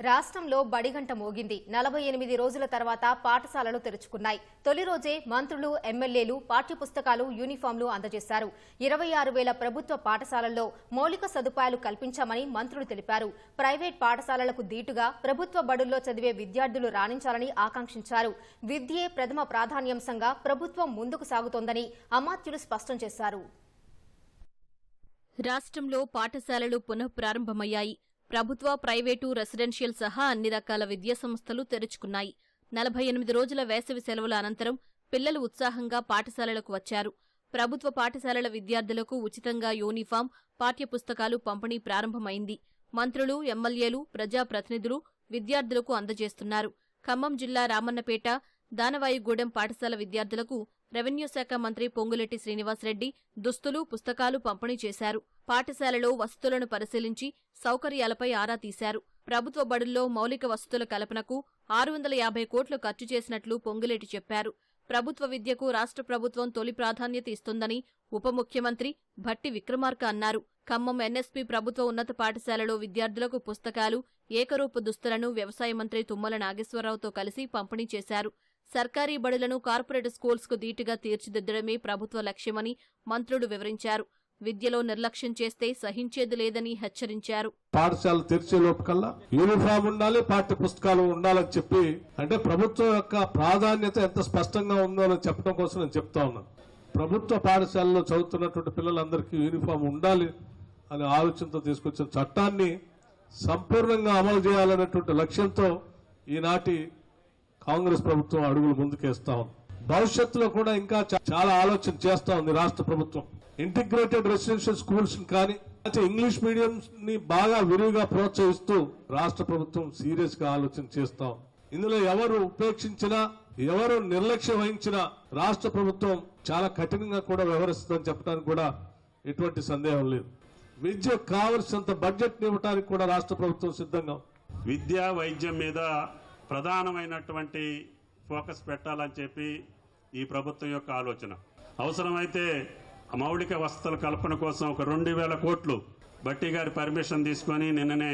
రాష్ట్రంలో బడిగంట మోగింది. నలభై ఎనిమిది రోజుల తర్వాత పాఠశాలలు తెరుచుకున్నాయి. తొలి రోజే మంత్రులు ఎమ్మెల్యేలు పాఠ్యపుస్తకాలు యూనిఫామ్లు అందజేశారు. ఇరవై ఆరు వేల ప్రభుత్వ పాఠశాలల్లో మౌలిక సదుపాయాలు కల్పించామని మంత్రులు తెలిపారు. ప్రైవేట్ పాఠశాలలకు దీటుగా ప్రభుత్వ బడుల్లో చదివే విద్యార్థులు రాణించాలని ఆకాంక్షించారు. విద్యే ప్రథమ ప్రాధాన్యాంశంగా ప్రభుత్వం ముందుకు సాగుతోందని అమాత్యులు స్పష్టం చేశారు. రాష్ట్రంలో పాఠశాలలు పునఃప్రారంభమయ్యాయి. ప్రభుత్వ ప్రైవేటు రెసిడెన్షియల్ సహా అన్ని రకాల విద్యా సంస్థలు తెరుచుకున్నాయి. నలభై ఎనిమిది రోజుల వేసవి సెలవుల అనంతరం పిల్లలు ఉత్సాహంగా పాఠశాలలకు వచ్చారు. ప్రభుత్వ పాఠశాలల విద్యార్థులకు ఉచితంగా యూనిఫామ్ పాఠ్యపుస్తకాలు పంపిణీ ప్రారంభమైంది. మంత్రులు ఎమ్మెల్యేలు ప్రజాప్రతినిధులు విద్యార్థులకు అందజేస్తున్నారు. ఖమ్మం జిల్లా రామన్నపేట దానవాయిగూడెం పాఠశాల విద్యార్థులకు రెవెన్యూ శాఖ మంత్రి పొంగులెట్టి శ్రీనివాసరెడ్డి దుస్తులు పుస్తకాలు పంపిణీ చేశారు. పాఠశాలలో వసతులను పరిశీలించి సౌకర్యాలపై ఆరా తీశారు. ప్రభుత్వ బడుల్లో మౌలిక వసతుల కల్పనకు ఆరు వందల యాభై కోట్లు ఖర్చు చేసినట్లు పొంగులేటి చెప్పారు. ప్రభుత్వ విద్యకు రాష్ట్ర ప్రభుత్వం తొలి ప్రాధాన్యత ఇస్తుందని ఉప ముఖ్యమంత్రి భట్టి విక్రమార్క అన్నారు. ఖమ్మం ఎన్ఎస్పీ ప్రభుత్వ ఉన్నత పాఠశాలలో విద్యార్థులకు పుస్తకాలు ఏకరూపు దుస్తులను వ్యవసాయ మంత్రి తుమ్మల నాగేశ్వరరావుతో కలిసి పంపిణీ చేశారు. సర్కారీ బడులను కార్పొరేట్ స్కూల్స్కు ధీటుగా తీర్చిదిద్దడమే ప్రభుత్వ లక్ష్యమని మంత్రులు వివరించారు. విద్యలో నిర్లక్ష్యం చేస్తే సహించేది లేదని హెచ్చరించారు. పాఠశాల తెరిచే లోపకల్లా యూనిఫామ్ ఉండాలి పాఠ్య పుస్తకాలు ఉండాలని చెప్పి అంటే ప్రభుత్వం యొక్క ప్రాధాన్యత ఎంత స్పష్టంగా ఉందో అని చెప్పడం కోసం నేను చెప్తా ఉన్నాను ప్రభుత్వ పాఠశాలలో చదువుతున్నటువంటి పిల్లలందరికీ యూనిఫామ్ ఉండాలి అనే ఆలోచనతో తీసుకొచ్చిన చట్టాన్ని సంపూర్ణంగా అమలు చేయాలనేటువంటి లక్ష్యంతో ఈనాటి కాంగ్రెస్ ప్రభుత్వం అడుగులు ముందుకేస్తా ఉంది. భవిష్యత్తులో కూడా ఇంకా చాలా ఆలోచన చేస్తా ఉంది రాష్ట్ర ప్రభుత్వం. ఇంటిగ్రేటెడ్ రెసిడెన్షియల్ స్కూల్స్ కానీ అయితే ఇంగ్లీష్ మీడియం ని బాగా విరివిగా ప్రోత్సహిస్తూ రాష్ట్ర ప్రభుత్వం సీరియస్గా ఆలోచన చేస్తా ఇందులో ఎవరు ఉపేక్షించినా ఎవరు నిర్లక్ష్యం వహించినా రాష్ట్ర ప్రభుత్వం చాలా కఠినంగా కూడా వ్యవహరిస్తుందని చెప్పడానికి కూడా ఎటువంటి సందేహం లేదు. విద్యకు కావలసినంత బడ్జెట్ ఇవ్వడానికి కూడా రాష్ట్ర ప్రభుత్వం సిద్ధంగా విద్య వైద్యం మీద ప్రధానమైనటువంటి ఫోకస్ పెట్టాలని చెప్పి ఈ ప్రభుత్వం యొక్క ఆలోచన. అవసరమైతే మౌలిక వసతుల కల్పన కోసం ఒక రెండు వేల కోట్లు బట్టి గారి పర్మిషన్ తీసుకొని నిన్ననే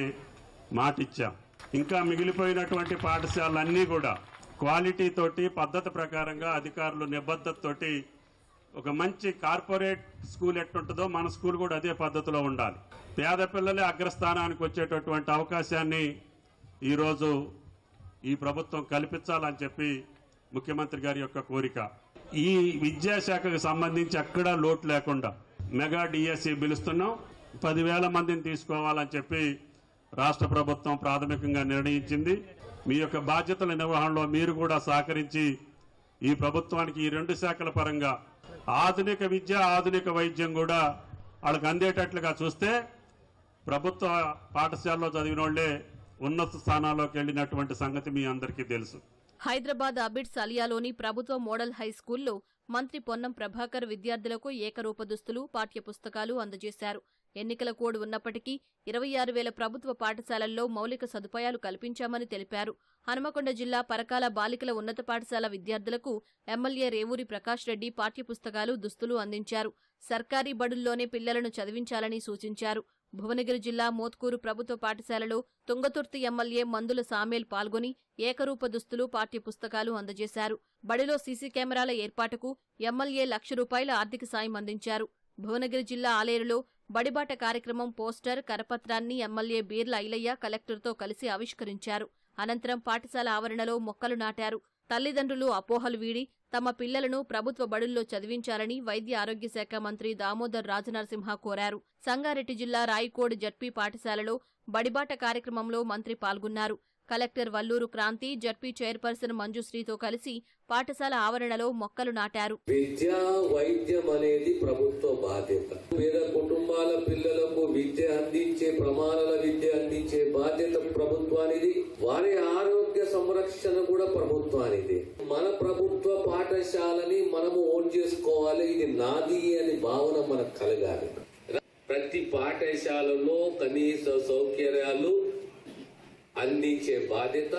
మాటిచ్చాం. ఇంకా మిగిలిపోయినటువంటి పాఠశాలలన్నీ కూడా క్వాలిటీ తోటి పద్ధతి ప్రకారంగా అధికారులు నిబద్ధతతోటి ఒక మంచి కార్పొరేట్ స్కూల్ ఎట్టుంటుందో మన స్కూల్ కూడా అదే పద్ధతిలో ఉండాలి. పేద పిల్లలే అగ్రస్థానానికి వచ్చేటటువంటి అవకాశాన్ని ఈరోజు ఈ ప్రభుత్వం కల్పించాలని చెప్పి ముఖ్యమంత్రి గారి యొక్క కోరిక. ఈ విద్యాశాఖకు సంబంధించి అక్కడ లోటు లేకుండా మెగా డిఎస్సి పిలుస్తున్నాం. పదివేల మందిని తీసుకోవాలని చెప్పి రాష్ట్ర ప్రభుత్వం ప్రాథమికంగా నిర్ణయించింది. మీ యొక్క బాధ్యతల నిర్వహణలో మీరు కూడా సహకరించి ఈ ప్రభుత్వానికి ఈ రెండు శాఖల పరంగా ఆధునిక విద్య ఆధునిక వైద్యం కూడా వాళ్ళకి అందేటట్లుగా చూస్తే ప్రభుత్వ పాఠశాలలో చదివిన వాళ్ళే ఉన్నత స్థానాల్లోకి వెళ్ళినటువంటి సంగతి మీ అందరికీ తెలుసు. హైదరాబాద్ అబిడ్స్ అలియాలోని ప్రభుత్వ మోడల్ హై స్కూల్లో మంత్రి పొన్నం ప్రభాకర్ విద్యార్థులకు ఏకరూప దుస్తులు పాఠ్యపుస్తకాలు అందజేశారు. ఎన్నికల కోడ్ ఉన్నప్పటికీ ఇరవై ఆరు వేల ప్రభుత్వ పాఠశాలల్లో మౌలిక సదుపాయాలు కల్పించామని తెలిపారు. హనుమకొండ జిల్లా పరకాల బాలికల ఉన్నత పాఠశాల విద్యార్థులకు ఎమ్మెల్యే రేవూరి ప్రకాష్ రెడ్డి పాఠ్యపుస్తకాలు దుస్తులు అందించారు. సర్కారీ బడుల్లోనే పిల్లలను చదివించాలని సూచించారు. భువనగిరి జిల్లా మోత్కూరు ప్రభుత్వ పాఠశాలలో తుంగతుర్తి ఎమ్మెల్యే మందుల సామేల్ పాల్గొని ఏకరూప దుస్తులు పాఠ్యపుస్తకాలు అందజేశారు. బడిలో సీసీ కెమెరాల ఏర్పాటుకు ఎమ్మెల్యే లక్ష రూపాయల ఆర్థిక సాయం అందించారు. భువనగిరి జిల్లా ఆలేరులో బడిబాట కార్యక్రమం పోస్టర్ కరపత్రాన్ని ఎమ్మెల్యే బీర్ల ఐలయ్య కలెక్టర్తో కలిసి ఆవిష్కరించారు. అనంతరం పాఠశాల ఆవరణలో మొక్కలు నాటారు. తల్లిదండ్రులు అపోహలు వీడి తమ పిల్లలను ప్రభుత్వ బడుల్లో చదివించాలని వైద్య ఆరోగ్య శాఖ మంత్రి దామోదర్ రాజనరసింహ కోరారు. సంగారెడ్డి జిల్లా రాయికోడ్ జడ్పీ పాఠశాలలో బడిబాట కార్యక్రమంలో మంత్రి పాల్గొన్నారు. Collector Valluru Kranti ZP chairperson మంజుశ్రీతో కలిసి పాఠశాల ఆవరణలో మొక్కలు నాటారు. విద్య వైద్యం అనేది ప్రభుత్వ బాధ్యత. పేద కుటుంబాల పిల్లలకు విద్య అందించే ప్రమాణాల విద్య అందించే బాధ్యత ప్రభుత్వానికి వారి ఆరోగ్య కూడా ప్రభుత్వానిది. మన ప్రభుత్వ పాఠశాలని మనము ఓన్ చేసుకోవాలి ఇది నాది అని భావన మనకు కలగాలి. ప్రతి పాఠశాలలో కనీస సౌకర్యాలు అందించే బాధ్యత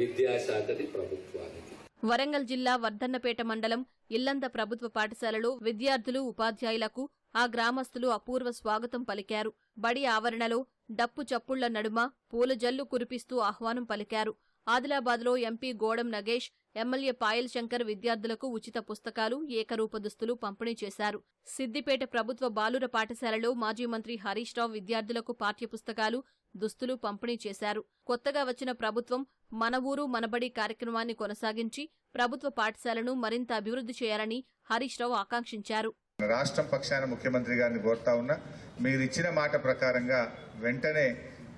విద్యాశాఖది ప్రభుత్వానికి వరంగల్ జిల్లా వర్ధన్నపేట మండలం ఇల్లంద ప్రభుత్వ పాఠశాలలో విద్యార్థులు ఉపాధ్యాయులకు ఆ గ్రామస్తులు అపూర్వ స్వాగతం పలికారు. బడి ఆవరణలో డప్పు చప్పుళ్ళ నడుమ పూల జల్లు కురిపిస్తూ ఆహ్వానం పలికారు. ఆదిలాబాద్లో ఎంపీ గోడం నగేష్ ఎమ్మెల్యే పాయల్ శంకర్ విద్యార్థులకు ఉచిత పుస్తకాలు ఏకరూప దుస్తులు పంపిణీ చేశారు. సిద్దిపేట ప్రభుత్వ బాలుర పాఠశాలలో మాజీ మంత్రి హరీష్ రావు విద్యార్థులకు పాఠ్యపుస్తకాలు దుస్తులు పంపిణీ చేశారు. కొత్తగా వచ్చిన ప్రభుత్వం మన ఊరు మనబడి కార్యక్రమాన్ని కొనసాగించి ప్రభుత్వ పాఠశాలను మరింత అభివృద్ధి చేయాలని హరీష్ రావు ఆకాంక్షించారు. రాష్ట్రం పక్షాన ముఖ్యమంత్రి గారిని కోరుతా ఉన్నా మీరు ఇచ్చిన మాట ప్రకారంగా వెంటనే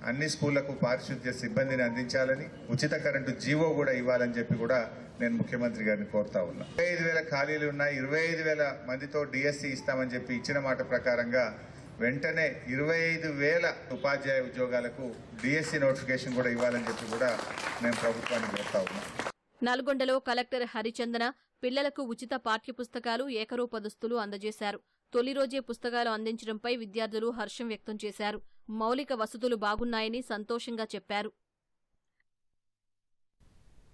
అన్ని స్కూళ్ళకు పారిశుద్ధ్య సిబ్బందిని అందించాలని ఉచిత కరెంటు జీవో కూడా ఇవ్వాలని చెప్పి కూడా నేను ముఖ్యమంత్రి గారిని కోరుతా ఉన్నా. ఇరవై ఐదు వేల ఖాళీలు ఉన్నాయి ఇరవై ఐదు వేల మందితో డిఎస్సి ఇస్తామని చెప్పి ఇచ్చిన మాట ప్రకారంగా వెంటనే ఇరవై ఐదు వేల ఉపాధ్యాయ ఉద్యోగాలకు డిఎస్సి నోటిఫికేషన్ కూడా ఇవ్వాలని చెప్పి కూడా నేను ప్రభుత్వాన్ని కోరుతా ఉన్నా. నల్గొండలో కలెక్టర్ హరిచందన పిల్లలకు ఉచిత పాఠ్యపుస్తకాలు ఏకరూప దుస్తులు అందజేశారు. తొలి రోజే పుస్తకాలు అందించడంపై విద్యార్థులు హర్షం వ్యక్తం చేశారు. మౌలిక వసతులు బాగున్నాయని సంతోషంగా చెప్పారు.